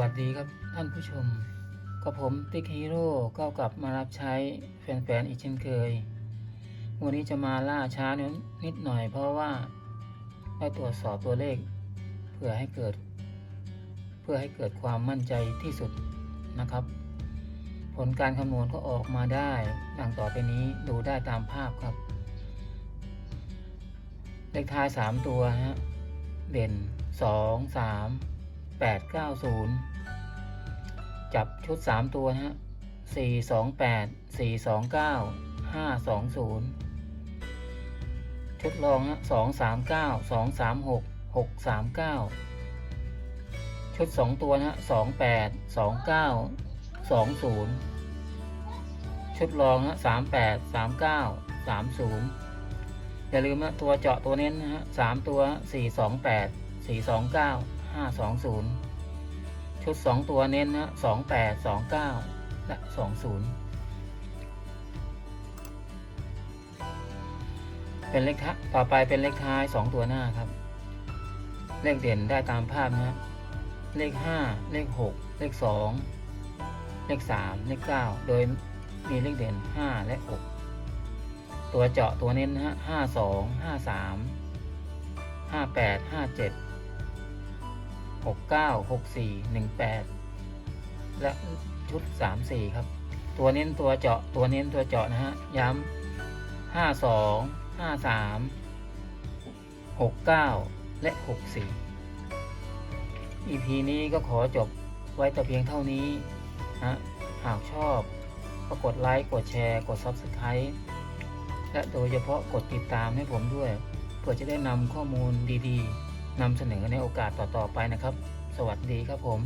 วัสดีครับท่านผู้ชม ก็ผมติ๊กฮีโร่ก็กลับมารับใช้แฟนๆอีกเช่นเคย วันนี้จะมาล่าช้านิดหน่อยเพราะว่าได้ตรวจสอบตัวเลข เพื่อให้เกิด เพื่อให้เกิดความมั่นใจที่สุดนะครับ ผลการคำนวณก็ออกมาได้ดังต่อไปนี้ดูได้ตามภาพครับ เลขท้าย 3 ตัวฮะเด่น 2 3 8 9 0จับชุด3ตัวนะฮะ4 2 8 4 2 9 5 2 0ชุดรองฮะ2 3 9 2 3 6 6 3 9ชุด2ตัวนะฮะ2 8 2 9 2 0ชุดรองฮะ3 8 3 9 3 0อย่าลืมนะตัวเจาะตัวเน้นนะฮะสามตัวสี่สองแปดสี่สองเก้า ห้าสองศูนย์ชุดสองตัวเน้นนะสองแปดสองเก้าและสองศูนย์เป็นเลขท้ายต่อไปเป็นเลขท้ายสองตัวหน้าครับ เลขเด่นได้ตามภาพนะฮะเลขห้าเลขหกเลขสองเลขสามเลขเก้าโดยมีเลขเด่นห้าและหกตัวเจาะตัวเน้นนะฮะห้าสองห้าสามห้าแปดห้าเจ็ด หกเก้าหกสี่หนึ่งแปดและชุดสามสี่ครับ ตัวเน้นตัวเจาะตัวเน้นตัวเจาะนะฮะ ย้ำห้าสองห้าสามหกเก้าและหกสี่ EP นี้ก็ขอจบไว้แต่เพียงเท่านี้นะหากชอบก็กดไลค์กดแชร์ กด Subscribe และโดยเฉพาะกดติดตามให้ผมด้วย เพื่อจะได้นำข้อมูลดี ๆ นำเสนอในโอกาสต่อๆไปนะครับ สวัสดีครับผม